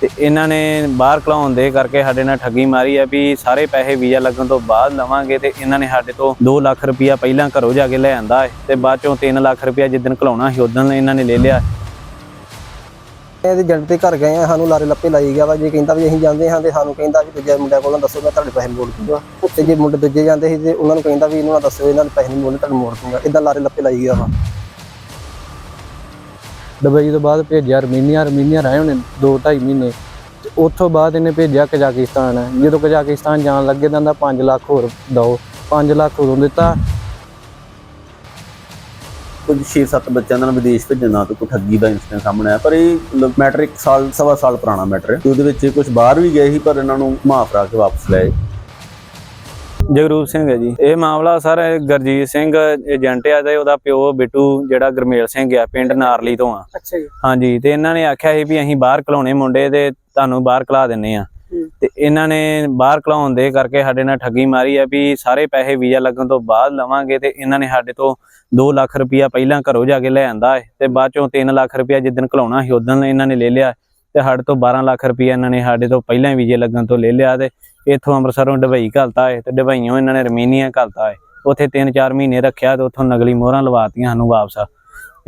ਤੇ ਇਹਨਾਂ ਨੇ ਬਾਹਰ ਘਲਾਉਣ ਦੇ ਕਰਕੇ ਸਾਡੇ ਨਾਲ ਠੱਗੀ ਮਾਰੀ ਆ ਵੀ ਸਾਰੇ ਪੈਸੇ ਵੀਜ਼ਾ ਲੱਗਣ ਤੋਂ ਬਾਅਦ ਲਵਾਂਗੇ ਤੇ ਇਹਨਾਂ ਨੇ ਸਾਡੇ ਤੋਂ 2 ਲੱਖ ਰੁਪਇਆ ਪਹਿਲਾਂ ਘਰੋਂ ਜਾ ਕੇ ਲੈ ਆਂਦਾ ਹੈ ਤੇ ਬਾਅਦ ਚੋਂ 3 ਲੱਖ ਰੁਪਇਆ ਜਿੱਦਣ ਘਲਾਉਣਾ ਸੀ, ਉਦੋਂ ਇਹਨਾਂ ਨੇ ਲੈ ਲਿਆ। ਇਹਦੇ ਏਜੰਟ ਦੇ ਘਰ ਗਏ ਆ, ਸਾਨੂੰ ਲਾਰੇ ਲੱਪੇ ਲਾਈ ਗਿਆ ਵਾ, ਜੇ ਕਹਿੰਦਾ ਵੀ ਅਸੀਂ ਜਾਂਦੇ ਹਾਂ ਤੇ ਸਾਨੂੰ ਕਹਿੰਦਾ ਵੀ ਦੂਜੇ ਮੁੰਡਿਆਂ ਕੋਲੋਂ ਦੱਸੋ ਮੈਂ ਤੁਹਾਡੇ ਪੈਸੇ ਮੋੜ ਦੂੰਗਾ। ਤੇ ਜੇ ਮੁੰਡੇ ਦੂਜੇ ਜਾਂਦੇ ਸੀ ਤੇ ਉਹਨਾਂ ਨੂੰ ਕਹਿੰਦਾ ਵੀ ਇਹਨਾਂ ਨੂੰ ਦੱਸੋ, ਇਹਨਾਂ ਦੇ ਪੈਸੇ ਨਹੀਂ ਮੋੜਨੇ ਤੁਹਾਨੂੰ ਮੋੜ ਦੂੰਗਾ। ਇਦਾਂ ਲਾਰੇ ਲੱਪੇ ਲਾਈ ਗਿਆ ਵਾ। ਦੁਬਈ ਤੋਂ ਬਾਅਦ ਭੇਜਿਆ ਅਰਮੀਨੀਆ ਅਰਮੀਨੀਆ ਰਹੇ ਉਹਨੇ 2.5 ਮਹੀਨੇ। ਤੇ ਉੱਥੋਂ ਬਾਅਦ ਇਹਨੇ ਭੇਜਿਆ ਕਜ਼ਾਕਿਸਤਾਨ। ਜਦੋਂ ਕਜ਼ਾਕਿਸਤਾਨ ਜਾਣ ਲੱਗੇ ਤਾਂ ਦਾ 5 ਲੱਖ ਹੋਰ ਦਓ। 5 ਲੱਖ ਉਦੋਂ ਦਿੱਤਾ। ਕੁਝ 6-7 ਬੱਚਿਆਂ ਦਾ ਵਿਦੇਸ਼ ਭੇਜਣ ਨਾਲ ਤੇ ਕੋਈ ਠੱਗੀ ਦਾ ਇਨਸੀਡੈਂਟ ਸਾਹਮਣੇ ਆਇਆ, ਪਰ ਇਹ ਮੈਟਰ ਇੱਕ ਸਾਲ, ਸਵਾ ਸਾਲ ਪੁਰਾਣਾ ਮੈਟਰ ਹੈ। ਉਹਦੇ ਵਿੱਚ ਕੁਝ ਬਾਹਰ ਵੀ ਗਏ ਸੀ, ਪਰ ਇਹਨਾਂ ਨੂੰ ਮਾਫਰਾ ਕੇ ਵਾਪਸ ਲਏ ਜਗਰੂਪ ਸਿੰਘ ਹੈ ਜੀ। ਇਹ ਮਾਮਲਾ ਸਰ ਗਰਜੀਤ ਸਿੰਘ ਏਜੰਟ ਆ ਤੇ ਉਹਦਾ ਪਿਓ ਬਿੱਟੂ ਜਿਹੜਾ ਗਰਮੇਲ ਸਿੰਘ ਆ ਪਿੰਡ ਨਾਰਲੀ ਤੋਂ ਆ। ਅੱਛਾ ਜੀ। ਹਾਂਜੀ ਤੇ ਇਹਨਾਂ ਨੇ ਆਖਿਆ ਸੀ ਵੀ ਅਸੀਂ ਬਾਹਰ ਘਲਾਉਣੇ ਮੁੰਡੇ ਤੇ ਤੁਹਾਨੂੰ ਬਾਹਰ ਘਲਾ ਦਿੰਨੇ ਆ। ਤੇ ਇਹਨਾਂ ਨੇ ਬਾਹਰ ਘਲਾਉਣ ਦੇ ਕਰਕੇ ਸਾਡੇ ਨਾਲ ਠੱਗੀ ਮਾਰੀ ਆ ਵੀ ਸਾਰੇ ਪੈਸੇ ਵੀਜ਼ਾ ਲੱਗਣ ਤੋਂ ਬਾਅਦ ਲਵਾਂਗੇ ਤੇ ਇਹਨਾਂ ਨੇ ਸਾਡੇ ਤੋਂ 2 ਲੱਖ ਰੁਪਇਆ ਪਹਿਲਾਂ ਘਰੋਂ ਜਾ ਕੇ ਲੈ ਆਂਦਾ ਤੇ ਬਾਅਦ ਚੋਂ 3 ਲੱਖ ਰੁਪਇਆ ਜਿੱਦਣ ਘਲਾਉਣਾ ਸੀ ਉਦੋਂ ਇਹਨਾਂ ਨੇ ਲੈ ਲਿਆ ਤੇ ਸਾਡੇ ਤੋਂ 12 ਲੱਖ ਰੁਪਇਆ ਇਹਨਾਂ ਨੇ ਸਾਡੇ ਤੋਂ ਪਹਿਲਾਂ ਵੀਜ਼ੇ ਲੱਗਣ ਤੋਂ ਲੈ ਲਿਆ ਤੇ ਇੱਥੋਂ ਅੰਮ੍ਰਿਤਸਰੋਂ ਦੁਬਈ ਘਲਤਾ ਹੈ ਤੇ ਦੁਬਈੋਂ ਇਹਨਾਂ ਨੇ ਰਮੀਨੀਆ ਘਲਤਾ ਹੈ ਉੱਥੇ 3-4 ਮਹੀਨੇ ਰੱਖਿਆ ਤੇ ਉੱਥੋਂ ਨਕਲੀ ਮੋਹਰਾਂ ਲਵਾਤੀਆਂ ਸਾਨੂੰ ਵਾਪਸ।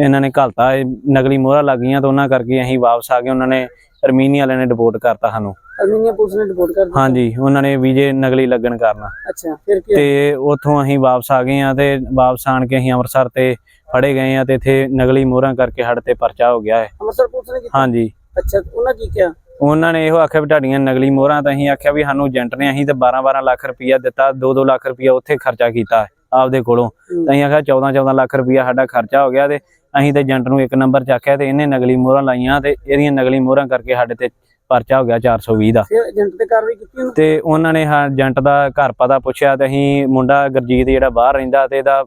ਇਹਨਾਂ ਨੇ ਘਲਤਾ ਹੈ ਨਕਲੀ ਮੋਹਰਾਂ ਲੱਗੀਆਂ ਤੇ ਉਹਨਾਂ ਕਰਕੇ ਅਸੀਂ ਵਾਪਸ ਆ ਗਏ। ਉਹਨਾਂ ਨੇ ਅਰਮੀਨੀਆ ਵਾਲਿਆਂ ਨੇ ਡਿਪੋਰਟ ਕਰਤਾ ਸਾਨੂੰ। ਅਰਮੀਨੀਆ ਪੁਲਿਸ ਨੇ ਰਿਪੋਰਟ ਕਰ ਦਿੱਤੀ? ਹਾਂਜੀ ਉਹਨਾਂ ਨੇ ਵੀਜ਼ੇ ਨਕਲੀ ਲੱਗਣ ਕਾਰਨ। ਅੱਛਾ ਫਿਰ ਕੀ ਤੇ ਉੱਥੋਂ ਅਸੀਂ ਵਾਪਸ ਆ ਗਏ ਆ ਤੇ ਵਾਪਸ ਆਣ ਕੇ ਅਸੀਂ ਅੰਮ੍ਰਿਤਸਰ ਤੇ ਫੜੇ ਗਏ ਆ ਤੇ ਇੱਥੇ ਨਕਲੀ ਮੋਹਰਾਂ ਕਰਕੇ ਸਾਡੇ ਤੇ ਪਰਚਾ ਹੋ ਗਿਆ ਹੈ ਅੰਮ੍ਰਿਤਸਰ ਪੁਲਿਸ ਨੇ ਕੀਤਾ? ਹਾਂਜੀ। ਅੱਛਾ ਉਹਨਾਂ ਕੀ ਕਿਹਾ? ਉਹਨਾਂ ਨੇ ਇਹੋ ਆਖਿਆ ਵੀ ਤੁਹਾਡੀਆਂ ਨਕਲੀ ਮੋਹਰਾਂ ਤਾਂ ਅਸੀਂ ਆਖਿਆ ਵੀ ਸਾਨੂੰ ਏਜੰਟ ਨੇ ਅਸੀਂ ਤੇ 12-12 ਲੱਖ ਰੁਪਈਆ ਦਿੱਤਾ 2-2 ਲੱਖ ਰੁਪਈਆ ਉੱਥੇ ਖਰਚਾ ਕੀਤਾ ਆਪਦੇ ਕੋਲੋਂ। ਤਾਂ ਅਸੀਂ ਆਖਿਆ 14-14 ਲੱਖ ਰੁਪਈਆ ਸਾਡਾ ਖਰਚਾ ਹੋ ਗਿਆ ਤੇ ਅਸੀਂ ਤੇ ਏਜੰਟ ਨੂੰ ਇੱਕ ਨੰਬਰ ਚ ਆਖਿਆ ਤੇ ਇਹਨੇ ਨਕਲੀ ਮੋਹਰਾਂ ਲਾਈਆਂ ਤੇ ਇਹਦੀਆਂ ਨਕਲੀ ਮੋਹਰਾਂ ਕਰਕੇ ਸਾਡੇ ਤੇ ਪਰਚਾ ਹੋ ਗਿਆ 420 ਦਾ। ਏਜੰਟ ਤੇ ਕਾਰਵਾਈ ਕੀਤੀ ਉਹਨੂੰ? ਤੇ ਉਹਨਾਂ ਨੇ ਹਾਂ ਏਜੰਟ ਦਾ ਘਰ ਪਤਾ ਪੁੱਛਿਆ ਤੇ ਅਸੀਂ ਮੁੰਡਾ ਗੁਰਜੀਤ ਜਿਹੜਾ ਬਾਹਰ ਰਹਿੰਦਾ ਤੇ ਇਹਦਾ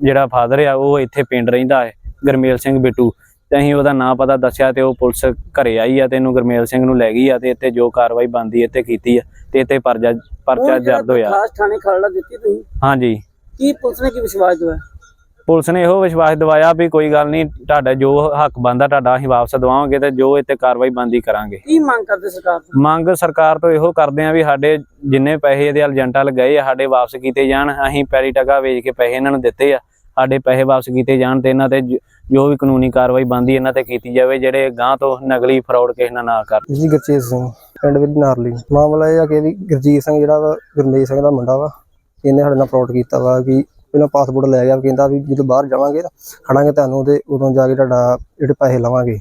ਜਿਹੜਾ ਫਾਦਰ ਆ ਉਹ ਇੱਥੇ ਪਿੰਡ ਰਹਿੰਦਾ ਹੈ ਗਰਮੇਲ ਸਿੰਘ ਬਿੱਟੂ। ਤੇ ਅਸੀਂ ਉਹਦਾ ਨਾਂ ਪਤਾ ਦੱਸਿਆ ਤੇ ਉਹ ਪੁਲਿਸ ਘਰੇ ਆਈ ਆ ਤੇ ਇਹਨੂੰ ਗਰਮੇਲ ਸਿੰਘ ਨੂੰ ਲੈ ਗਈ ਆ ਤੇ ਇੱਥੇ ਜੋ ਕਾਰਵਾਈ ਬੰਦੀ ਇੱਥੇ ਕੀਤੀ ਆ ਤੇ ਇੱਥੇ ਪਰਜਾ ਪਰਚਾ ਦਰਜ ਹੋਇਆ। ਖਾਸ ਥਾਣੇ ਖੜਲਾ ਦਿੱਤੀ ਤੁਸੀਂ? ਹਾਂਜੀ। ਕੀ ਪੁਲਿਸ ਨੇ ਕੀ ਵਿਸ਼ਵਾਸ ਦਵਾਇਆ? ਪੁਲਿਸ ਨੇ ਇਹੋ ਵਿਸ਼ਵਾਸ ਦਿਵਾਇਆ ਵੀ ਕੋਈ ਗੱਲ ਨਹੀਂ ਤੁਹਾਡਾ ਜੋ ਹੱਕ ਬੰਦਾ ਤੁਹਾਡਾ ਅਸੀਂ ਵਾਪਸ ਦਵਾਵਾਂਗੇ ਤੇ ਜੋ ਇੱਥੇ ਕਾਰਵਾਈ ਬੰਦੀ ਕਰਾਂਗੇ। ਕੀ ਮੰਗ ਕਰਦੇ ਸਰਕਾਰ ਤੋਂ? ਮੰਗ ਸਰਕਾਰ ਤੋਂ ਇਹੋ ਕਰਦੇ ਆ ਵੀ ਸਾਡੇ ਜਿੰਨੇ ਪੈਸੇ ਇਹਦੇ ਏਜੰਟਾਂ ਲਗਾਏ ਆ ਸਾਡੇ ਵਾਪਸ ਕੀਤੇ ਜਾਣ ਅਸੀਂ ਪੈਰੀ ਟਕਾ ਵੇਚ ਕੇ ਪੈਸੇ ਇਹਨਾਂ ਨੂੰ ਦਿੱਤੇ ਆ ਸਾਡੇ ਪੈਸੇ ਵਾਪਸ ਕੀਤੇ ਜਾਣ ਤੇ ਇਹਨਾਂ ਤੇ ਜ- ਵੀ ਕਾਨੂੰਨੀ ਕਾਰਵਾਈ ਬੰਦੀ ਇਹਨਾਂ ਤੇ ਕੀਤੀ ਜਾਵੇ ਜਿਹੜੇ ਗਾਂ ਤੋਂ ਨਕਲੀ ਫਰਾਡ ਕਿਸੇ ਨਾਲ ਨਾ ਕਰਨ ਜੀ ਗੁਰਚੇਤ ਸਿੰਘ ਪਿੰਡ ਵਿੱਚ ਨਾਰਲੀ। ਮਾਮਲਾ ਇਹ ਆ ਕਿ ਵੀ ਗੁਰਜੀਤ ਸਿੰਘ ਜਿਹੜਾ ਵਾ ਗੁਰਮੇਜ ਸਿੰਘ ਦਾ ਮੁੰਡਾ ਵਾ ਇਹਨੇ ਸਾਡੇ ਨਾਲ ਫਰਾਡ ਕੀਤਾ ਵਾ ਕਿ ਪਹਿਲਾਂ ਪਾਸਪੋਰਟ ਲੈ ਗਿਆ ਕਹਿੰਦਾ ਵੀ ਜਦੋਂ ਬਾਹਰ ਜਾਵਾਂਗੇ ਖੜਾਂਗੇ ਤੁਹਾਨੂੰ ਤੇ ਉਦੋਂ ਜਾ ਕੇ ਤੁਹਾਡਾ ਜਿਹੜੇ ਪੈਸੇ ਲਵਾਂਗੇ।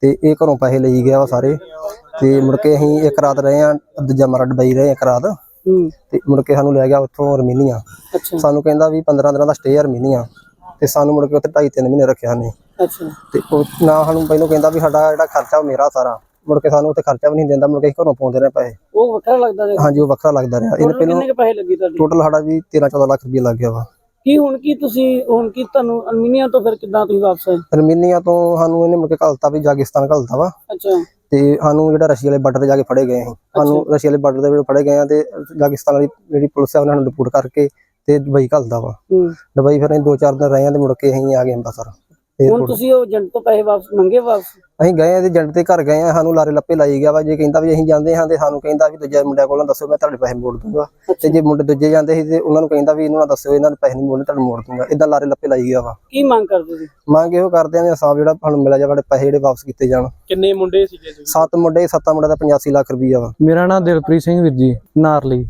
ਤੇ ਇਹ ਘਰੋਂ ਪੈਸੇ ਲਈ ਗਿਆ ਵਾ ਸਾਰੇ। ਤੇ ਮੁੜ ਕੇ ਅਸੀਂ ਇੱਕ ਰਾਤ ਰਹੇ ਆ ਦੂਜਾ ਮਰਾ ਡਬਈ ਰਹੇ ਇੱਕ ਰਾਤ। ਤੇ ਮੁੜ ਕੇ ਸਾਨੂੰ ਲੈ ਗਿਆ ਉੱਥੋਂ ਅਰਮੀਨੀਆ ਅੱਛਾ। ਸਾਨੂੰ ਕਹਿੰਦਾ ਵੀ 15 ਦਿਨਾਂ ਦਾ ਸਟੇ ਅਰਮੀਨੀਆ ਤੇ ਸਾਨੂੰ ਮੁੜ ਕੇ ਉੱਥੇ 2.5 3 ਮਹੀਨੇ ਰੱਖਿਆ ਨੇ ਅੱਛਾ। ਤੇ ਉਹ ਨਾ ਸਾਨੂੰ ਪਹਿਲਾਂ ਕਹਿੰਦਾ ਵੀ ਸਾਡਾ ਜਿਹੜਾ ਖਰਚਾ ਉਹ ਮੇਰਾ ਸਾਰਾ। ਮੁੜ ਕੇ ਸਾਨੂੰ ਉੱਥੇ ਖਰਚਾ ਵੀ ਨਹੀਂ ਦਿੰਦਾ ਮੁੜ ਕੇ ਅਸੀਂ ਘਰੋਂ ਪਾਉਂਦੇ ਰਹੇ ਪੈਸੇ। ਉਹ ਵੱਖਰਾ ਲੱਗਦਾ ਰਿਹਾ। ਹਾਂਜੀ ਉਹ ਵੱਖਰਾ ਲੱਗਦਾ ਰਿਹਾ। ਇਹਨੇ ਪਹਿਲਾਂ ਕਿੰਨੇ ਕੁ ਪੈਸੇ ਲੱਗੇ ਤੁਹਾਡੇ? ਟੋਟਲ ਸਾਡਾ ਵੀ 13 14 ਲੱਖ ਰੁਪਏ ਲੱਗ ਗਿਆ ਵਾ। ਕੀ ਹੁਣ ਕੀ ਤੁਸੀਂ ਹੁਣ ਕੀ ਤੁਹਾਨੂੰ ਅਰਮੀਨੀਆ ਤੋਂ ਫਿਰ ਕਿੱਦਾਂ ਤੁਸੀਂ ਵਾਪਸ ਆਏ? ਅਰਮੀਨੀਆ ਤੋਂ ਸਾਨੂੰ ਇਹਨੇ ਮੁੜ ਕੇ ਘਲਤਾ ਵੀ ਜਾਗਿਸਤਾਨ ਘਲਤਾ ਵਾ। ਅੱਛਾ। ਤੇ ਸਾਨੂੰ ਜਿਹੜਾ ਰਸ਼ੀਆ ਵਾਲੇ ਬਾਰਡਰ ਤੇ ਜਾ ਕੇ ਫੜੇ ਗਏ ਅਸੀਂ। ਸਾਨੂੰ ਰਸ਼ੀਆ ਵਾਲੇ ਬਾਰਡਰ ਦੇ ਵਿੱਚ ਫੜੇ ਗਏ ਆ ਤੇ ਜਾਗਿਸਤਾਨ ਵਾਲੀ ਜਿਹੜੀ ਪੁਲਿਸ ਹੈ ਉਹਨਾਂ ਨੂੰ ਰਿਪੋਰਟ ਕਰਕੇ ਤੇ ਦੁਬਈ ਘਲਦਾ ਵਾ। ਹੂੰ। ਦੁਬਈ ਫਿਰ ਅਸੀਂ ਦੋ ਚਾਰ ਦਿਨ ਰਹੇ ਆ ਤੇ ਮੁੜ ਕੇ ਅਸੀਂ ਆ ਗਏ ਅੰਬਰਸਰ ਹੁਣ Airport। ਤੁਸੀਂ ਉਹ ਏਜੰਟ ਤੋਂ ਪੈਸੇ ਵਾਪਸ ਮੰਗੇ ਵਾਪਸ? ਅਸੀਂ ਗਏ ਆ ਤੇ ਏਜੰਟ ਦੇ ਘਰ ਗਏ ਆ ਸਾਨੂੰ ਲਾਰੇ ਲੱਪੇ ਲਾਈ ਗਿਆ ਵਾ। ਜੇ ਕਹਿੰਦਾ ਵੀ ਅਸੀਂ ਜਾਂਦੇ ਹਾਂ ਤੇ ਸਾਨੂੰ ਕਹਿੰਦਾ ਵੀ ਦੂਜੇ ਮੁੰਡਿਆਂ ਕੋਲੋਂ ਦੱਸੋ ਮੈਂ ਤੁਹਾਡੇ ਪੈਸੇ ਮੋੜ ਦੂੰਗਾ। ਤੇ ਜੇ ਮੁੰਡੇ ਦੂਜੇ ਜਾਂਦੇ ਸੀ ਤੇ ਉਹਨਾਂ ਨੂੰ ਕਹਿੰਦਾ ਵੀ ਇਹਨਾਂ ਨੂੰ ਦੱਸਿਓ ਇਹਨਾਂ ਦੇ ਪੈਸੇ ਨਹੀਂ ਮੋੜਨੇ ਤੁਹਾਨੂੰ ਮੋੜ ਦੂੰਗਾ। ਇਦਾਂ ਲਾਰੇ ਲੱਪੇ ਲਾਈ ਗਿਆ ਵਾ। ਕੀ ਮੰਗ ਕਰਦੇ ਸੀ ਮੰਗ ਇਹੋ ਕਰਦੇ ਆ ਵੀ ਇਨਸਾਫ ਜਿਹੜਾ ਸਾਨੂੰ ਮਿਲਿਆ ਜਾਵੇ ਸਾਡੇ ਪੈਸੇ ਜਿਹੜੇ ਵਾਪਸ ਕੀਤੇ ਜਾਣ। ਕਿੰਨੇ ਮੁੰਡੇ ਸੀਗੇ ਤੁਸੀਂ? ਸੱਤ ਮੁੰਡੇ ਸੱਤਾਂ ਮੁੰਡੇ ਦਾ 85 ਲੱਖ ਰੁਪਈਆ ਵਾ। ਮੇਰਾ ਨਾਮ ਦਿਲਪ੍ਰੀਤ ਸਿੰਘ ਵੀਰ ਜੀ ਨਾਰਲੀ।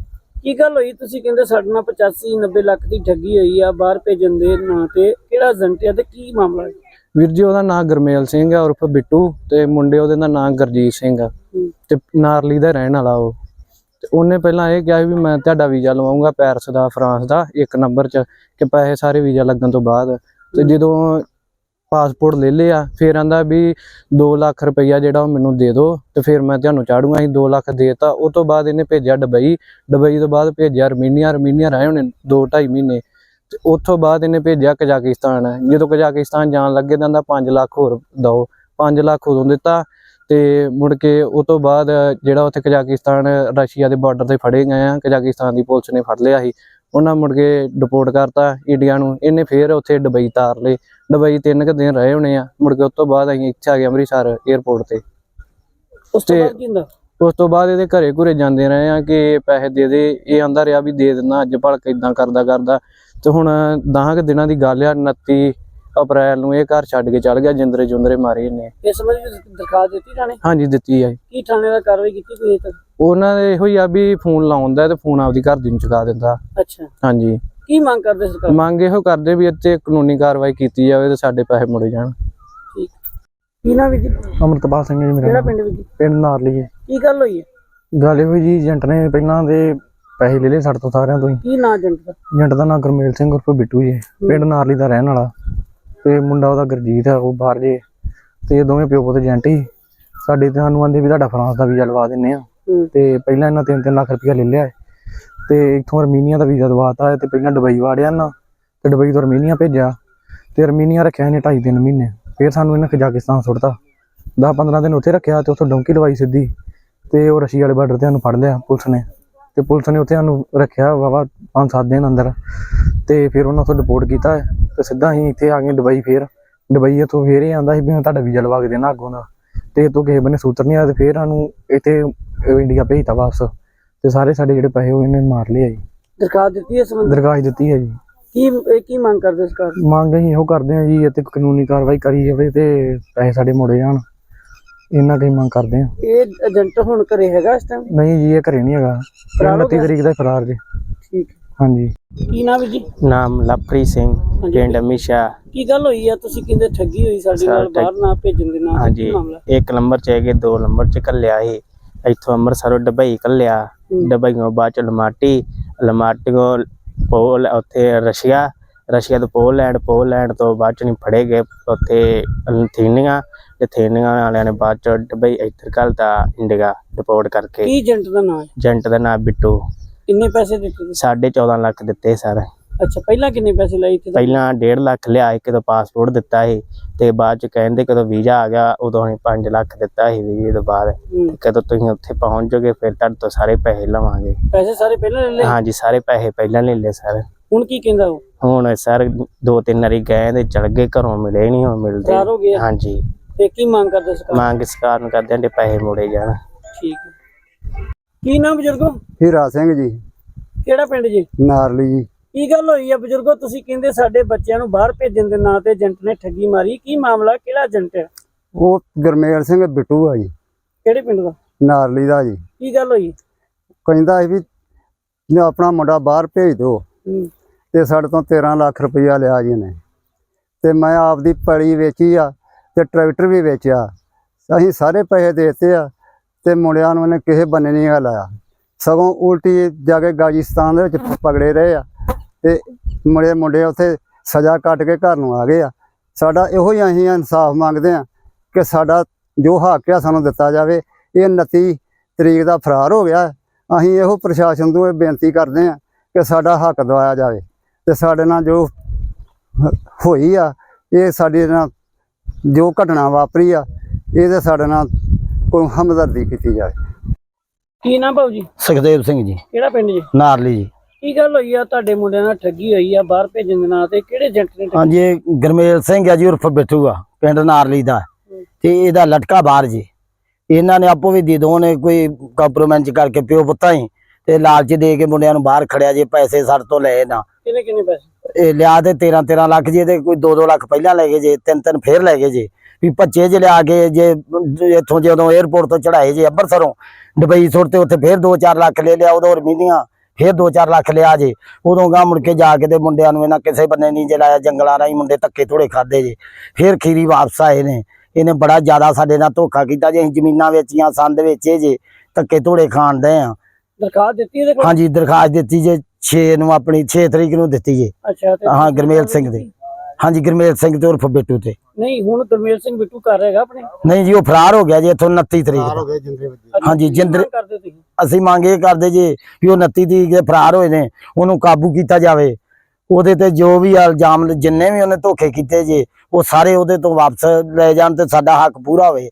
ਕੀ ਗੱਲ ਹੋਈ? ਤੁਸੀਂ ਕਹਿੰਦੇ ਸਾਡੇ ਨਾਲ 85 90 ਲੱਖ ਦੀ ਠੱਗੀ ਹੋਈ ਆ ਬਾਹਰ ਭੇਜਣ ਦੇ ਨਾਂ ਤੇ। ਕਿਹੜਾ ਏਜੰਟ ਆ ਤੇ ਕੀ ਮਾਮਲਾ ਹੈ? ਵੀਰ ਜੀ ਉਹਦਾ ਨਾਮ ਗਰਮੇਲ ਸਿੰਘ ਹੈ ਉਰਫ ਬਿੱਟੂ ਤੇ ਮੁੰਡੇ ਉਹਦੇ ਦਾ ਨਾਮ ਗਰਜੀਤ ਸਿੰਘ ਆ। ਤੇ ਨਾਰਲੀ ਦਾ ਰਹਿਣ ਵਾਲਾ ਉਹ। ਤੇ ਉਹਨੇ ਪਹਿਲਾਂ ਇਹ ਕਿਹਾ ਵੀ ਮੈਂ ਤੁਹਾਡਾ ਵੀਜ਼ਾ ਲਵਾਉਂਗਾ ਪੈਰਿਸ ਦਾ ਫਰਾਂਸ ਦਾ ਇੱਕ ਨੰਬਰ 'ਚ ਕਿ ਪੈਸੇ ਸਾਰੇ ਵੀਜ਼ਾ ਲੱਗਣ ਤੋਂ ਬਾਅਦ। ਤੇ ਜਦੋਂ ਪਾਸਪੋਰਟ ਲੈ ਲਿਆ, ਫਿਰ ਆਂਦਾ ਵੀ 2 ਲੱਖ ਰੁਪਈਆ ਜਿਹੜਾ ਉਹ ਮੈਨੂੰ ਦੇ ਦਿਓ ਤੇ ਫਿਰ ਮੈਂ ਤੁਹਾਨੂੰ ਚਾੜੂਗਾ, ਅਸੀਂ 2 ਲੱਖ ਦੇਤਾ। ਉਹ ਤੋਂ ਬਾਅਦ ਇਹਨੇ ਭੇਜਿਆ ਦੁਬਈ ਦੁਬਈ ਤੋਂ ਬਾਅਦ ਭੇਜਿਆ ਅਰਮੀਨੀਆ ਅਰਮੀਨੀਆ ਰਹੇ ਉਹਨੇ 2 2.5 ਮਹੀਨੇ। ਤੇ ਉੱਥੋਂ ਬਾਅਦ ਇਹਨੇ ਭੇਜਿਆ ਕਜ਼ਾਕਿਸਤਾਨ। ਜਦੋਂ ਕਜ਼ਾਕਿਸਤਾਨ ਜਾਣ ਲੱਗੇ ਤਾਂ ਦਾ 5 ਲੱਖ ਹੋਰ ਦਓ। 5 ਲੱਖ ਉਦੋਂ ਦਿੱਤਾ ਤੇ ਮੁੜ ਕੇ ਉਹ ਤੋਂ ਬਾਅਦ ਜਿਹੜਾ ਉੱਥੇ ਕਜ਼ਾਕਿਸਤਾਨ, ਰਸ਼ੀਆ ਦੇ ਬਾਰਡਰ ਤੇ ਫੜੇ ਗਏ ਆ। ਕਜ਼ਾਕਿਸਤਾਨ ਦੀ ਪੁਲਿਸ ਨੇ ਫੜ ਲਿਆ ਸੀ। ਉਹਨਾਂ ਮੁੜ ਕੇ ਡਿਪੋਰਟ ਕਰਤਾ ਇੰਡੀਆ ਨੂੰ। ਇਹਨੇ ਫੇਰ ਉੱਥੇ ਦੁਬਈ ਤਾਰ ਲਏ। ਦੁਬਈ ਤਿੰਨ ਕੁ ਦਿਨ ਰਹੇ ਹੋਣੇ ਆ ਮੁੜ ਕੇ ਉਸ ਤੋਂ ਬਾਅਦ ਅਸੀਂ ਇੱਥੇ ਆ ਗਏ ਅੰਮ੍ਰਿਤਸਰ 에ਅਰਪੋਰਟ ਤੇ। ਉਸ ਤੋਂ ਬਾਅਦ ਕੀ ਹੁੰਦਾ? ਉਸ ਤੋਂ ਬਾਅਦ ਇਹਦੇ ਘਰੇ ਘੁਰੇ ਜਾਂਦੇ ਰਹੇ ਆ ਕਿ ਪੈਸੇ ਦੇ ਦੇ ਇਹ ਆਂਦਾ ਰਿਹਾ ਵੀ ਦੇ ਦਿੰਦਾ ਅੱਜ ਭਲਕ ਇਦਾਂ ਕਰਦਾ ਕਰਦਾ। ਤੇ ਹੁਣ 10 ਕੁ ਦਿਨਾਂ ਦੀ ਗੱਲ ਆ 29 ਅਪ੍ਰੈਲ ਨੂੰ ਇਹ ਘਰ ਛੱਡ ਕੇ ਚੱਲ ਗਿਆ ਜਿੰਦਰੇ ਜੁੰਦਰੇ ਮਾਰੇ ਇਹਨੇ। ਇਸ ਤੁਸੀਂ ਦਰਖਾਸਤ ਦਿੱਤੀ ਥਾਣੇ? ਹਾਂਜੀ ਦਿੱਤੀ ਆ ਕੀ ਥਾਣੇ ਦਾ ਕਾਰਵਾਈ ਕੀਤੀ ਕੋਈ ਤੱਕ? ਉਹਨਾਂ ਦੇ ਇਹੋ ਹੀ ਆ ਵੀ ਫੋਨ ਲਾਉਂਦਾ ਤੇ ਫੋਨ ਆਪਦੀ ਘਰ ਦੀ ਨੂੰ ਚੁਕਾ ਦਿੰਦਾ। ਅੱਛਾ। ਹਾਂਜੀ। ਕੀ ਮੰਗ ਕਰਦੇ ਸਰਕਾਰ? ਮੰਗ ਇਹੋ ਕਰਦੇ ਵੀ ਇੱਥੇ ਕਾਨੂੰਨੀ ਕਾਰਵਾਈ ਕੀਤੀ ਜਾਵੇ ਤੇ ਸਾਡੇ ਪੈਸੇ ਮੁੜੇ ਜਾਣ। ਠੀਕ। ਕੀ ਨਾਮ ਵੀ ਜੀ? ਅਮਰਤਪਾਲ ਸਿੰਘ ਜੀ ਕਿਹੜਾ ਪਿੰਡ ਨਾਰਲੀ ਜੀ ਕੀ ਗੱਲ ਹੋਈ ਹੈ? ਗੱਲ ਇਹੋ ਜੀ ਏਜੰਟ ਨੇ ਪਹਿਲਾਂ ਦੇ ਪੈਸੇ ਲੈ ਲਏ ਸਾਡੇ ਤੋਂ ਸਾਰਿਆਂ ਤੋਂ ਹੀ। ਕੀ ਨਾਂ ਏਜੰਟ ਦਾ? ਏਜੰਟ ਦਾ ਨਾਮ ਗੁਰਮੇਲ ਸਿੰਘ ਉਰਫ ਬਿੱਟੂ ਜੀ ਪਿੰਡ ਨਾਰਲੀ ਦਾ ਰਹਿਣ ਵਾਲਾ। ਤੇ ਮੁੰਡਾ ਉਹਦਾ ਗੁਰਜੀਤ ਆ ਉਹ ਬਾਹਰ ਜੇ। ਤੇ ਇਹ ਦੋਵੇਂ ਪਿਓ ਪੁੱਤ ਏਜੰਟ ਹੀ। ਸਾਡੇ ਤੇ ਸਾਨੂੰ ਆਂਦੇ ਵੀ ਤੁਹਾਡਾ ਫਰਾਂਸ ਦਾ ਵੀਜ਼ਾ ਲਵਾ ਦਿੰਨੇ ਆ ਹੂੰ। ਤੇ ਪਹਿਲਾਂ ਇਹਨਾਂ 3-3 ਲੱਖ ਰੁਪਇਆ ਲੈ ਲਿਆ ਹੈ। ਤੇ ਇਥੋਂ ਅਰਮੀਨੀਆ ਦਾ ਵੀਜ਼ਾ ਦਵਾਤਾ ਤੇ ਪਹਿਲਾਂ ਦੁਬਈ ਵਾੜਿਆ ਨਾ, ਤੇ ਦੁਬਈ ਤੋਂ ਅਰਮੀਨੀਆ ਭੇਜਿਆ। ਤੇ ਅਰਮੀਨੀਆ ਰੱਖਿਆ ਇਹਨੇ 2.5 ਤਿੰਨ ਮਹੀਨੇ। ਫਿਰ ਸਾਨੂੰ ਇਹਨੇ ਕਜ਼ਾਕਿਸਤਾਨ ਸੁੱਟਤਾ। 10-15 ਦਿਨ ਉੱਥੇ ਰੱਖਿਆ ਤੇ ਉੱਥੋਂ ਡੌਂਕੀ ਲਵਾਈ ਸਿੱਧੀ। ਤੇ ਉਹ ਰਸ਼ੀਆ ਵਾਲੇ ਬਾਰਡਰ ਤੇ ਸਾਨੂੰ ਫੜ ਲਿਆ ਪੁਲਿਸ ਨੇ। ਤੇ ਪੁਲਿਸ ਨੇ ਉੱਥੇ ਸਾਨੂੰ ਰੱਖਿਆ ਵਾਵਾ 5-7 ਦਿਨ ਅੰਦਰ। ਤੇ ਫਿਰ ਉਹਨਾਂ ਤੋਂ ਡਿਪੋਰਟ ਕੀਤਾ ਤੇ ਸਿੱਧਾ ਅਸੀਂ ਇੱਥੇ ਆ ਗਏ ਦੁਬਈ ਫੇਰ। ਦੁਬਈ ਤੋਂ ਫੇਰ ਇਹ ਆਂਦਾ ਸੀ ਵੀ ਮੈਂ ਤੁਹਾਡਾ ਵੀਜ਼ਾ ਲਵਾ ਕੇ ਦੇਣਾ ਅੱਗੋਂ ਦਾ। ਤੇ ਇਹ ਤੋਂ ਕਿਸੇ ਬੰਨੇ ਸੂਤਰ ਨਹੀਂ ਆਇਆ ਤੇ ਫੇਰ ਸਾਨੂੰ ਇੱਥੇ ਇੰਡੀਆ ਭੇਜਤਾ ਵਾਪਸ। ਤੇ ਸਾਰੇ ਸਾਡੇ ਜਿਹੜੇ ਪੈਸੇ ਉਹ ਇਹਨੇ ਮਾਰ ਲਏ ਆ ਜੀ। ਦਰਖਾਸਤ ਦਿੱਤੀ ਇਸ ਸੰਬੰਧੀ? ਦਰਗਾਹ ਦਿੱਤੀ ਹੈ ਜੀ। ਕੀ ਇਹ ਕੀ ਮੰਗ ਕਰਦੇ ਸਰਕਾਰ ਮੰਗ ਅਸੀਂ ਇਹੋ ਕਰਦੇ ਹਾਂ ਜੀ ਅਤੇ ਕਾਨੂੰਨੀ ਕਾਰਵਾਈ ਕਰੀ ਜਾਵੇ ਤੇ ਪੈਸੇ ਸਾਡੇ ਮੁੜੇ ਜਾਣ। ਇਹਨਾਂ ਦੀ ਮੰਗ ਕਰਦੇ ਹਾਂ। ਇਹ ਏਜੰਟ ਹੁਣ ਘਰੇ ਹੈਗਾ ਇਸ ਟਾਈਮ ਨਹੀਂ ਜੀ ਇਹ ਘਰੇ ਨਹੀਂ ਹੈਗਾ। ਫਰਾਰ ਹੋ 29 ਤਰੀਕ ਦਾ ਫਰਾਰ ਜੀ। ਠੀਕ। ਹਾਂਜੀ। ਕੀ ਨਾਮ ਹੈ ਜੀ? ਨਾਮ ਲਵਪ੍ਰੀਤ ਸਿੰਘ। ਪਿੰਡ ਅਮੀਸ਼ਾ ਕੀ ਗੱਲ ਹੋਈ ਆ? ਤੁਸੀਂ ਕਹਿੰਦੇ ਠੱਗੀ ਹੋਈ ਸਾਡੇ ਨਾਲ ਬਾਹਰ ਨਾ ਭੇਜਣ ਦੇ ਨਾਲ ਹਾਂਜੀ। ਮਾਮਲਾ? ਇੱਕ ਨੰਬਰ ਚ ਹੈਗੇ ਦੋ ਨੰਬਰ ਚ ਕੱਲਿਆ ਸੀ ਇੱਥੋਂ ਅੰਮ੍ਰਿਤਸਰੋਂ ਡਬਈ ਕੱਲਿਆ ਬਾਅਦ ਚ ਲਮਾਟੀ ਲਮਾਟੀੋਂ ਪੋਲ ਉੱਥੇ ਰਸ਼ੀਆ ਰਸ਼ੀਆ ਤੋਂ ਪੋਲੈਂਡ ਪੋਲੈਂਡ ਤੋਂ ਬਾਅਦ ਚ ਨਹੀਂ ਫੜੇ ਗਏ ਉੱਥੇ ਥੀਨੀਆਂ ਤੇ ਥੀਨੀਆਂ ਵਾਲਿਆਂ ਨੇ ਬਾਅਦ ਚ ਡਬਈ ਇੱਧਰ ਘੱਲਤਾ ਇੰਡੀਆ ਰਿਪੋਰਟ ਕਰਕੇ ਕੀ ਏਜੰਟ ਦਾ ਨਾਮ ਹੈ? ਏਜੰਟ ਦਾ ਨਾਮ ਬਿੱਟੂ। ਕਿੰਨੇ ਪੈਸੇ ਦਿੱਤੇ? ਤੁਸੀਂ? 14.5 ਲੱਖ ਦਿੱਤੇ ਸਰ। ਅੱਛਾ ਪਹਿਲਾਂ ਕਿੰਨੇ ਪੈਸੇ ਲਏ ਇੱਥੇ? ਪਹਿਲਾਂ 1.5 ਲੱਖ ਲਿਆ ਇੱਕ ਤੋਂ ਪਾਸਪੋਰਟ ਦਿੱਤਾ ਸੀ ਤੇ ਬਾਅਦ ਚ ਕਹਿੰਦੇ ਕਦੋਂ ਵੀਜ਼ਾ ਆ ਗਿਆ ਉਦੋਂ ਅਸੀਂ 5 ਲੱਖ ਦਿੱਤਾ ਸੀ ਵੀਜ਼ੇ ਤੋਂ ਬਾਅਦ। ਹੂੰ। ਕਦੋਂ ਤੁਸੀਂ ਉੱਥੇ ਪਹੁੰਚ ਜਾਓਗੇ ਫਿਰ ਤੁਹਾਡੇ ਤੋਂ ਸਾਰੇ ਪੈਸੇ ਲਵਾਂਗੇ। ਪੈਸੇ ਸਾਰੇ ਪਹਿਲਾਂ ਲੈ ਲਏ? ਹਾਂਜੀ ਸਾਰੇ ਪੈਸੇ ਪਹਿਲਾਂ ਲੈ ਲਏ ਸਰ। ਹੁਣ ਕੀ ਕਹਿੰਦਾ ਉਹ? ਹੁਣ ਸਰ ਦੋ ਤਿੰਨ ਵਾਰੀ ਗਏ ਤੇ ਚਲ ਗਏ ਘਰੋਂ ਮਿਲੇ ਨਹੀਂ ਹੁਣ ਮਿਲਦੇ। ਫਰਾਰ ਹੋ ਗਿਆ ਹਾਂਜੀ। ਤੇ ਕੀ ਮੰਗ ਕਰਦੇ ਸਰਕਾਰ ਮੰਗ ਸਰਕਾਰ ਨੂੰ ਕਰਦੇ ਹਾਂ ਤੇ ਪੈਸੇ ਮੋੜੇ ਜਾਣ। ਠੀਕ ਹੈ। ਕੀ ਨਾਮ ਬਜ਼ੁਰਗੋ? ਹੀਰਾ ਸਿੰਘ ਜੀ। ਕਿਹੜਾ ਪਿੰਡ ਜੀ? ਨਾਰਲੀ ਜੀ। ਕੀ ਗੱਲ ਹੋਈ ਆ ਬਜ਼ੁਰਗੋ? ਤੁਸੀਂ ਕਹਿੰਦੇ ਸਾਡੇ ਬੱਚਿਆਂ ਨੂੰ ਬਾਹਰ ਭੇਜਣ ਦੇ ਨਾਂ ਤੇ ਏਜੰਟ ਨੇ ਠੱਗੀ ਮਾਰੀ। ਕੀ ਮਾਮਲਾ? ਕਿਹੜਾ ਏਜੰਟ ਹੈ ਉਹ ਗਰਮੇਲ ਸਿੰਘ ਬਿੱਟੂ ਆ ਜੀ। ਕਿਹੜੇ ਪਿੰਡ ਦਾ? ਨਾਰਲੀ ਦਾ ਜੀ। ਕੀ ਗੱਲ ਹੋਈ? ਕਹਿੰਦਾ ਸੀ ਵੀ ਆਪਣਾ ਮੁੰਡਾ ਬਾਹਰ ਭੇਜ ਦਿਓ। ਹੂੰ, ਤੇ ਸਾਡੇ ਤੋਂ 13 ਲੱਖ ਰੁਪਈਆ ਲਿਆ ਜੀ ਨੇ ਤੇ ਮੈਂ ਆਪਦੀ ਪੜੀ ਵੇਚੀ ਆ ਤੇ ਟਰੈਕਟਰ ਵੀ ਵੇਚਿਆ। ਅਸੀਂ ਸਾਰੇ ਪੈਸੇ ਦੇਤੇ ਆ ਤੇ ਮੁੰਡਿਆਂ ਨੂੰ ਇਹਨੇ ਕਿਸੇ ਬੰਨੇ ਨਹੀਂ ਗਾ ਲਾਇਆ ਸਗੋਂ ਉਲਟੀ ਜਾ ਕੇ ਗਾਜੀਸਤਾਨ ਦੇ ਵਿੱਚ ਪਕੜੇ ਰਹੇ ਆ। ਤੇ ਮੁੰਡੇ ਮੁੰਡੇ ਉੱਥੇ ਸਜ਼ਾ ਕੱਟ ਕੇ ਘਰ ਨੂੰ ਆ ਗਏ ਆ। ਸਾਡਾ ਇਹੋ ਹੀ ਅਸੀਂ ਇਨਸਾਫ ਮੰਗਦੇ ਆ ਕਿ ਸਾਡਾ ਜੋ ਹੱਕ ਆ ਸਾਨੂੰ ਦਿੱਤਾ ਜਾਵੇ। ਇਹ 29 ਤਰੀਕ ਦਾ ਫਰਾਰ ਹੋ ਗਿਆ। ਅਸੀਂ ਇਹੋ ਪ੍ਰਸ਼ਾਸਨ ਤੋਂ ਇਹ ਬੇਨਤੀ ਕਰਦੇ ਆ ਕਿ ਸਾਡਾ ਹੱਕ ਦਵਾਇਆ ਜਾਵੇ ਤੇ ਸਾਡੇ ਨਾਲ ਜੋ ਹੋਈ ਆ ਇਹ ਸਾਡੇ ਨਾਲ ਜੋ ਘਟਨਾ ਵਾਪਰੀ ਆ ਇਹਦੇ ਸਾਡੇ ਨਾਲ ਕੋਈ ਹਮਦਰਦੀ ਕੀਤੀ ਜਾਵੇ। ਕੀ ਨਾਮ ਭਾਉ ਜੀ? ਸੁਖਦੇਵ ਸਿੰਘ ਜੀ। ਕਿਹੜਾ ਪਿੰਡ ਜੀ? ਨਾਰਲੀ ਜੀ। ਕੀ ਗੱਲ ਹੋਈ ਆ? ਤੁਹਾਡੇ ਮੁੰਡਿਆਂ ਨਾਲ ਠੱਗੀ ਹੋਈ ਆ ਬਾਹਰ ਭੇਜਣ ਦੇ ਨਾਂ ਤੇ ਕਿਹੜੇ ਏਜੰਟ ਨੇ ਠੱਗੀ- ਹਾਂਜੀ ਇਹ ਗਰਮੇਲ ਸਿੰਘ ਹੈ ਜੀ ਉਰਫ ਬਿੱਟੂ ਆ ਪਿੰਡ ਨਾਰਲੀ ਦਾ। ਤੇ ਇਹਦਾ ਲਟਕਾ ਬਾਹਰ ਜੀ। ਇਹਨਾਂ ਨੇ ਆਪੋ ਵੀ ਦੀ ਦੋ ਨੇ ਕੋਈ ਕੰਪਰੋਮਾਈਜ਼ ਕਰਕੇ ਪਿਓ ਪੁੱਤਾਂ ਹੀ ਤੇ ਲਾਲਚ ਦੇ ਕੇ ਮੁੰਡਿਆਂ ਨੂੰ ਬਾਹਰ ਖੜਿਆ ਜੇ ਪੈਸੇ ਸਾਡੇ ਤੋਂ ਲਏ ਨਾ। ਕਿੰਨੇ ਕਿੰਨੇ ਪੈਸੇ? ਇਹ ਲਿਆ ਤੇ 13 13 ਲੱਖ ਜੇ ਤੇ ਕੋਈ 2 2 ਲੱਖ ਪਹਿਲਾਂ ਲੈ ਗਏ ਜੇ ਤਿੰਨ ਤਿੰਨ ਫੇਰ ਲੈ ਗਏ ਜੇ। ਵੀ ਭੱਜੇ ਜੇ ਲਿਆ ਕੇ ਜੇ ਇੱਥੋਂ ਜਦੋਂ 에어ਪੋਰਟ ਤੋਂ ਚੜਾਏ ਜੇ ਅੰਮ੍ਰਿਤਸਰੋਂ ਦੁਬਈ ਸੁੱਟ ਤੇ ਉੱਥੇ ਫੇਰ 2-4 ਲੱਖ ਲੈ ਲਿਆ ਉਦੋਂ ਰਮੀਨੀਆਂ ਫੇਰ 2-4 ਲੱਖ ਲਿਆ ਜੇ। ਉਦੋਂ ਗਾ ਮੁੜ ਕੇ ਜਾ ਕੇ ਤੇ ਮੁੰਡਿਆਂ ਨੂੰ ਇਹਨਾਂ ਕਿਸੇ ਬੰਨੇ ਨਹੀਂ ਜੇ ਲਾਇਆ ਜੰਗਲਾਂ ਰਾਹੀਂ ਮੁੰਡੇ ਧੱਕੇ ਥੋੜੇ ਖਾਦੇ ਜੇ। ਫੇਰ ਖੀਰੀ ਵਾਪਸ ਆਏ ਨੇ। ਇਹਨੇ ਬੜਾ ਜ਼ਿਆਦਾ ਸਾਡੇ ਨਾਲ ਧੋਖਾ ਕੀਤਾ ਜੇ। ਅਸੀਂ ਜ਼ਮੀਨਾਂ ਵੇਚੀਆਂ ਸੰਦ ਵੇਚੇ ਜੇ ਧੱਕੇ ਥੋੜੇ ਖਾਣ ਦੇ ਆ। ਦਰਖਾਸਤ ਦਿੱਤੀ ਇਹਦੇ ਕੋਲ? ਹਾਂਜੀ ਦਰਖਾਸਤ ਦਿੱਤੀ ਜੇ 6 ਨੂੰ ਆਪਣੀ 6 ਤਰੀਕ ਨੂੰ ਦਿੱਤੀ ਜੇ। ਅੱਛਾ ਹਾਂ ਗੁਰਮੇਲ ਸਿੰਘ ਦੇ। ਹਾਂਜੀ ਗੁਰਮੇਲ ਸਿੰਘ ਤੇ ਉਰਫ ਬਿੱਟੂ ਤੇ। ਨਹੀਂ ਹੁਣ ਗੁਰਮੇਲ ਸਿੰਘ ਬਿੱਟੂ ਕਰ ਹੈਗਾ ਆਪਣੇ? ਨਹੀਂ ਜੀ ਉਹ ਫਰਾਰ ਹੋ ਗਿਆ ਜੀ ਇੱਥੋਂ 29 ਤਰੀਕ ਹਾਂਜੀ, ਕੀ ਜਿੰਦਰੇ- ਮੰਗ ਕਰਦੇ ਤੁਸੀਂ? ਅਸੀਂ ਮੰਗ ਇਹ ਕਰਦੇ ਜੀ ਵੀ ਉਹ 29 ਤਰੀਕ ਦੇ ਫਰਾਰ ਹੋਏ ਨੇ ਉਹਨੂੰ ਕਾਬੂ ਕੀਤਾ ਜਾਵੇ। ਉਹਦੇ ਤੇ ਜੋ ਵੀ ਇਲਜ਼ਾਮ ਜਿੰਨੇ ਵੀ ਉਹਨੇ ਧੋਖੇ ਕੀਤੇ ਜੇ ਉਹ ਸਾਰੇ ਉਹਦੇ ਤੋਂ ਵਾਪਸ ਲੈ ਜਾਣ ਤੇ ਸਾਡਾ ਹੱਕ ਪੂਰਾ ਹੋਵੇ।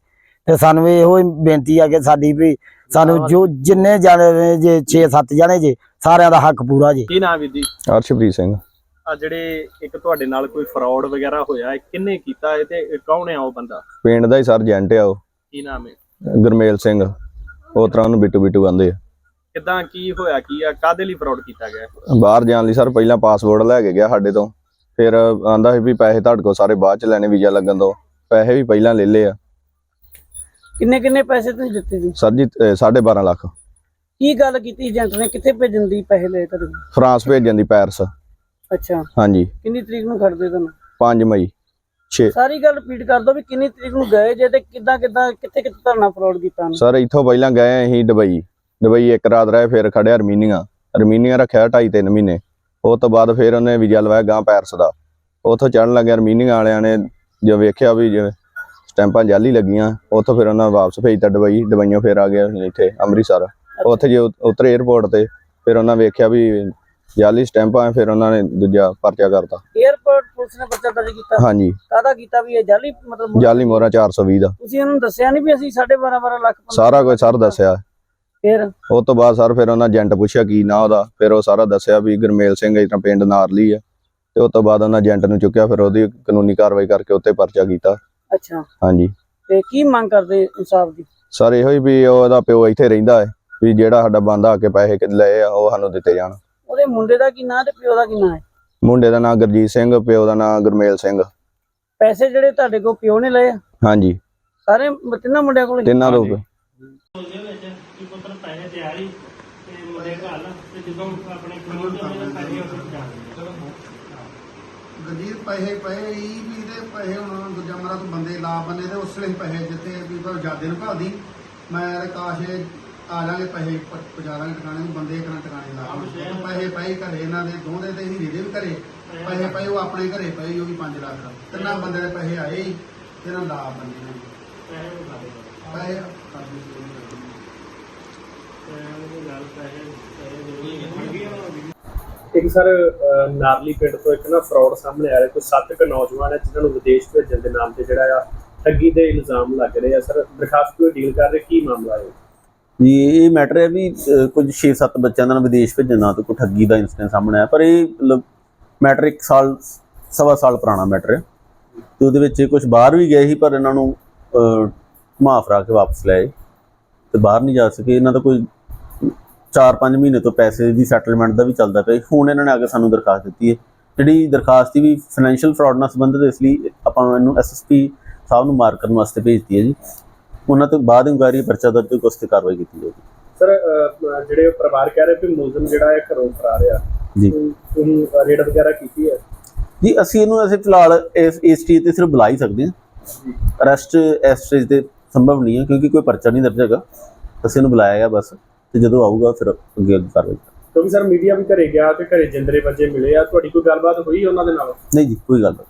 ਤੇ ਸਾਨੂੰ ਇਹੋ ਹੀ ਬੇਨਤੀ ਆ ਕਿ ਸਾਡੀ ਵੀ ਸਾਨੂੰ ਜੋ ਜਿੰਨੇ ਜਾਣੇ ਨੇ ਜੇ 6-7 ਜਾਣੇ ਜੇ ਸਾਰਿਆਂ ਦਾ ਹੱਕ ਪੂਰਾ ਜੀ। ਕੀ ਨਾਮ ਹੈ ਜੀ? ਅਰਸ਼ਪ੍ਰੀਤ ਸਿੰਘ। ਆ ਜਿਹੜੇ ਇੱਕ ਤੁਹਾਡੇ ਨਾਲ ਕੋਈ ਫਰਾਡ ਵਗੈਰਾ ਹੋਇਆ ਹੈ ਕਿੰਨੇ ਕੀਤਾ ਹੈ ਤੇ ਇਹ ਕੌਣ ਹੈ ਉਹ ਬੰਦਾ? ਪਿੰਡ ਦਾ ਹੀ ਸਰ ਏਜੰਟ ਆ ਉਹ। ਕੀ ਨਾਮ ਹੈ? ਗੁਰਮੇਲ ਸਿੰਘ। ਉਹ ਤਰ੍ਹਾਂ ਉਹਨੂੰ ਬਿੱਟੂ ਬਿੱਟੂ ਕਹਿੰਦੇ ਆ। ਕਿਦਾਂ ਕੀ ਹੋਇਆ ਕੀ ਆ ਕਾਦੇ ਲਈ ਫਰਾਡ ਕੀਤਾ ਗਿਆ? ਬਾਹਰ ਜਾਣ ਲਈ ਸਰ ਪਹਿਲਾਂ ਪਾਸਪੋਰਟ ਲੈ ਕੇ ਗਿਆ ਸਾਡੇ ਤੋਂ। ਫਿਰ ਆਂਦਾ ਸੀ ਵੀ ਪੈਸੇ ਤੁਹਾਡੇ ਕੋਲ ਸਾਰੇ ਬਾਅਦ ਚ ਲੈਣੇ ਵੀਜ਼ਾ ਲੱਗਣ ਤੋਂ ਪੈਸੇ ਵੀ ਪਹਿਲਾਂ ਲੈ ਲਏ ਆ। ਕਿੰਨੇ ਕਿੰਨੇ ਪੈਸੇ ਤੁਸੀਂ ਦਿੱਤੇ ਸੀ ਸਰ ਜੀ 12.5 ਲੱਖ। ਕੀ ਗੱਲ ਕੀਤੀ ਏਜੰਟ ਨੇ? ਕਿੱਥੇ ਭੇਜਣ ਦੀ ਪੈਸੇ ਲਏ ਕੋਲ? ਫਰਾਂਸ ਭੇਜਣ ਦੀ ਪੈਰਿਸ। ਅੱਛਾ। ਹਾਂਜੀ। ਕਿੰਨੀ ਤਰੀਕ ਨੂੰ ਖੜਦੇ ਤੁਹਾਨੂੰ? 5 ਮਈ 6 ਸਾਰੀ ਗੱਲ ਰਿਪੀਟ ਕਰ ਦਿਓ ਵੀ ਕਿੰਨੀ ਤਰੀਕ ਨੂੰ ਗਏ ਜੇ ਤੇ ਕਿੱਦਾਂ ਕਿੱਦਾਂ ਕਿੱਥੇ ਕਿੱਥੇ ਤੁਹਾਡਾ ਫਰਾਡ ਕੀਤਾ ਉਹਨੇ? ਸਰ ਇੱਥੋਂ ਪਹਿਲਾਂ ਗਏ ਅਸੀਂ ਦੁਬਈ। ਦੁਬਈ ਇੱਕ ਰਾਤ ਰਹੇ ਫਿਰ ਖੜਿਆ ਅਰਮੀਨੀਆ। ਅਰਮੀਨੀਆ ਰੱਖਿਆ 2.5 3 ਮਹੀਨੇ। ਉਹ ਤੋਂ ਬਾਅਦ ਫਿਰ ਉਹਨੇ ਵੀਜ਼ਾ ਲਵਾਇਆ ਗਾਂ ਪੈਰਿਸ ਦਾ। ਉੱਥੋਂ ਚੜਨ ਲੱਗੇ ਅਰਮੀਨੀਆ ਵਾਲਿਆਂ ਨੇ ਜੋ ਵੇਖਿਆ ਵੀ ਜਿਵੇਂ ਸਟੈਂਪਾਂ ਜਾਲੀ ਲੱਗੀਆਂ ਉੱਥੋਂ ਫਿਰ ਉਹਨਾਂ ਵਾਪਸ ਭੇਜਤਾ ਦੁਬਈ। ਦੁਬਈੋਂ ਫਿਰ ਆ ਗਿਆ ਇੱਥੇ ਅੰਮ੍ਰਿਤਸਰ। ਉੱਥੇ ਜੇ ਉਤਰੇ 에ਅਰਪੋਰਟ ਤੇ ਫਿਰ ਉਹਨਾਂ ਵੇਖਿਆ ਵੀ ਜਾਲੀ ਸਟੈਂਪਾਂ ਫਿਰ ਉਹਨਾਂ ਨੇ ਦੂਜਾ ਪਰਚਾ ਕਰਤਾ। 에어ਪੋਰਟ ਪੁਲਿਸ ਨੇ ਬੱਚਾ ਦਰਜ ਕੀਤਾ? ਹਾਂਜੀ। ਕਾਹਦਾ ਕੀਤਾ ਵੀ ਇਹ ਜਾਲੀ ਮਤਲਬ ਜਾਲੀ ਮੋਹਰਾ 420 ਦਾ। ਤੁਸੀਂ ਉਹਨੂੰ ਦੱਸਿਆ ਨਹੀਂ ਵੀ ਅਸੀਂ 12.5 12 ਲੱਖ ਸਾਰਾ ਕੁਝ ਸਰ ਦੱਸਿਆ। ਫਿਰ? ਉਹ ਤੋਂ ਬਾਅਦ ਸਰ ਫਿਰ ਉਹਨਾਂ ਏਜੰਟ ਪੁੱਛਿਆ ਕੀ ਨਾਂ ਉਹਦਾ। ਫਿਰ ਉਹ ਸਾਰਾ ਦੱਸਿਆ ਵੀ ਗੁਰਮੇਲ ਸਿੰਘ ਇਤਨਾ ਪਿੰਡ ਨਾਰਲੀ ਆ ਤੇ ਉਸ ਤੋਂ ਬਾਅਦ ਉਹਨਾਂ ਏਜੰਟ ਨੂੰ ਚੁੱਕਿਆ ਫਿਰ ਉਹਦੀ ਕਾਨੂੰਨੀ ਕਾਰਵਾਈ ਕਰਕੇ ਉੱਤੇ ਪਰਚਾ ਕੀਤਾ। ਅੱਛਾ। ਹਾਂਜੀ। ਤੇ ਕੀ ਮੰਗ ਕਰਦੇ ਇਨਸਾਫ ਦੀ? ਸਰ ਇਹੋ ਹੀ ਵੀ ਉਹਦਾ ਪਿਓ ਇੱਥੇ ਰਹਿੰਦਾ ਹੈ ਵੀ ਜਿਹੜਾ ਸਾਡਾ ਬੰਦਾ ਆ ਕੇ ਪੈਸੇ ਲਏ ਆ ਉਹ ਸਾਨੂੰ ਦਿੱਤੇ ਜਾਣ। ਉਹਦੇ ਮੁੰਡੇ ਦਾ ਕੀ ਨਾਂ ਤੇ ਪਿਓ ਦਾ ਕੀ ਨਾਂ ਹੈ? ਮੁੰਡੇ ਦਾ ਨਾਂ ਗੁਰਜੀਤ ਸਿੰਘ ਪਿਓ ਦਾ ਨਾਂ ਗੁਰਮੇਲ ਸਿੰਘ। ਪੈਸੇ ਜਿਹੜੇ ਤੁਹਾਡੇ ਕੋਲ ਪਿਓ ਨੇ ਲਏ ਆ, ਹਾਂਜੀ। ਸਾਰੇ ਤਿੰਨਾਂ ਮੁੰਡਿਆਂ ਕੋਲ ਹੀ? ਤਿੰਨਾਂ ਤੋਂ ਗਰਜੀਤ ਪੈਸੇ ਪਏ ਹੀ ਵੀ ਤੇ ਪੈਸੇ ਹੁਣ ਦੂਜਾ ਮਰਾ ਤੋਂ ਬੰਦੇ ਲਾ ਬੰਨੇ ਤੇ ਉਸ ਵੇਲੇ ਪੈਸੇ ਦਿੱਤੇ ਵੀ ਪਰ ਜਾਦੇ ਨੂੰ ਘਾਲਦੀ ਮੈਂ ਯਾਰ ਕਾਸ਼ ਇਹ ਆ ਜਾਣਗੇ ਪੈਸੇ ਪ- ਦਾਂਗੇ ਟਿਕਾਣੇ ਨੂੰ ਬੰਦੇ ਕਰਾਂ ਟਿਕਾਣੇ ਲਾ ਦੇਣ। ਪੈਸੇ ਪਏ ਘਰੇ ਇਹਨਾਂ ਦੇ ਦੋਦੇ ਤੇ ਹੀਰੇ ਦੇ ਵੀ ਘਰੇ। ਪੈਸੇ ਪਏ ਉਹ ਆਪਣੇ ਘਰੇ ਪਏ ਉਹ ਵੀ 5 ਲੱਖ ਤਿੰਨਾਂ ਬੰਦੇ ਦੇ ਪੈਸੇ ਆਏ ਹੀ ਇਹਨਾਂ ਲਾ ਬੰਦੇ ਨੇ। ਪੈਸੇ ਕਾਫੀ ਸੀ ਇੱਕ ਸਰ ਅਹ, ਨਾਰਲੀ ਪਿੰਡ ਤੋਂ ਇੱਕ ਨਾ ਫਰਾਡ ਸਾਹਮਣੇ ਆ ਰਿਹਾ ਕੋਈ ਸੱਤ ਕੁ ਨੌਜਵਾਨ ਹੈ ਜਿਨ੍ਹਾਂ ਨੂੰ ਵਿਦੇਸ਼ ਭੇਜਣ ਦੇ ਨਾਮ ਤੇ ਜਿਹੜਾ ਆ ਠੱਗੀ ਦੇ ਇਲਜ਼ਾਮ ਲੱਗ ਰਹੇ ਆ। ਸਰ ਦਰਖਾਸਤ ਕੋਈ ਡੀਲ ਕਰ ਰਹੇ? ਕੀ ਮਾਮਲਾ ਹੈ? ਜੀ ਇਹ ਮੈਟਰ ਹੈ ਵੀ ਕੁਝ 6-7 ਬੱਚਿਆਂ ਦਾ ਵਿਦੇਸ਼ ਭੇਜਣ ਨਾਲ ਕੋਈ ਠੱਗੀ ਦਾ ਇਨਸੀਡੈਂਟ ਸਾਹਮਣੇ ਆਇਆ ਪਰ ਇਹ ਮਤਲਬ ਮੈਟਰ ਇੱਕ ਸਾਲ ਸਵਾ ਸਾਲ ਪੁਰਾਣਾ ਮੈਟਰ ਹੈ। ਤੇ ਉਹਦੇ ਵਿੱਚ ਕੁਝ ਬਾਹਰ ਵੀ ਗਏ ਸੀ ਪਰ ਇਹਨਾਂ ਨੂੰ ਅਹ, ਘੁਮਾ ਫਰਾ ਕੇ ਵਾਪਸ ਲਏ ਤੇ ਬਾਹਰ ਨਹੀਂ ਜਾ ਸਕੇ ਇਹਨਾਂ ਦਾ ਕੋਈ 4-5 ਮਹੀਨੇ ਤੋਂ ਪੈਸੇ ਦੀ ਸੈਟਲਮੈਂਟ ਦਾ ਵੀ ਚੱਲਦਾ ਪਿਆ ਹੁਣ ਇਹਨਾਂ ਨੇ ਆ ਕੇ ਸਾਨੂੰ ਦਰਖਾਸਤ ਦਿੱਤੀ ਹੈ। ਜਿਹੜੀ ਦਰਖਾਸਤ ਦੀ ਵੀ ਫਾਈਨੈਂਸ਼ੀਅਲ ਫਰਾਡ ਨਾਲ ਸੰਬੰਧਿਤ ਇਸ ਲਈ ਆਪਾਂ ਇਹਨੂੰ ਐਸਐਸਪੀ ਸਾਹਿਬ ਨੂੰ ਮਾਰਕ ਕਰਨ ਵਾਸਤੇ ਭੇਜਤੀ ਹੈ ਜੀ। ਉਹਨਾਂ ਤੋਂ ਬਾਅਦ ਇਨਕੁਆਇਰੀ ਪਰਚਾ ਦਰਜ ਕਰਕੇ ਉਸ ਤੇ ਕਾਰਵਾਈ ਕੀਤੀ ਜਾਏਗੀ ਸਰ ਜਿਹੜੇ ਪਰਿਵਾਰ ਕਹਿ ਰਹੇ ਵੀ ਮੁਲਜ਼ਮ ਜਿਹੜਾ ਹੈ ਘਰੋਂ ਫਰਾਰ ਆ। ਜੀ। ਤੁਸੀਂ ਰੇਡ ਵਗੈਰਾ ਕੀਤੀ ਹੈ? ਜੀ ਅਸੀਂ ਇਹਨੂੰ ਅਸੀਂ ਫਿਲਹਾਲ ਇਸ ਇਸ ਚੀਜ਼ ਤੇ ਸਿਰਫ ਬੁਲਾ ਹੀ ਸਕਦੇ ਹਾਂ। ਅਰੈਸਟ ਇਸ ਸਟੇਜ ਤੇ ਸੰਭਵ ਨਹੀਂ ਹੈ ਕਿਉਂਕਿ ਕੋਈ ਪਰਚਾ ਨਹੀਂ ਦਰਜ ਹੈਗਾ। ਅਸੀਂ ਇਹਨੂੰ ਬੁਲਾਇਆ ਗਿਆ ਬਸ ਤੇ ਜਦੋਂ ਆਊਗਾ ਫਿਰ ਅੱਗੇ ਅੱਗੇ ਕਾਰਵਾਈ ਕਿਉਂਕਿ ਸਰ ਮੀਡੀਆ ਵੀ ਘਰੇ ਗਿਆ ਤੇ ਘਰੇ ਜਿੰਦਰੇ ਬੱਜੇ ਮਿਲੇ ਆ। ਤੁਹਾਡੀ ਕੋਈ ਗੱਲਬਾਤ ਹੋਈ ਉਹਨਾਂ ਦੇ ਨਾਲ? ਨਹੀਂ ਜੀ ਕੋਈ ਗੱਲ ਨਹੀਂ।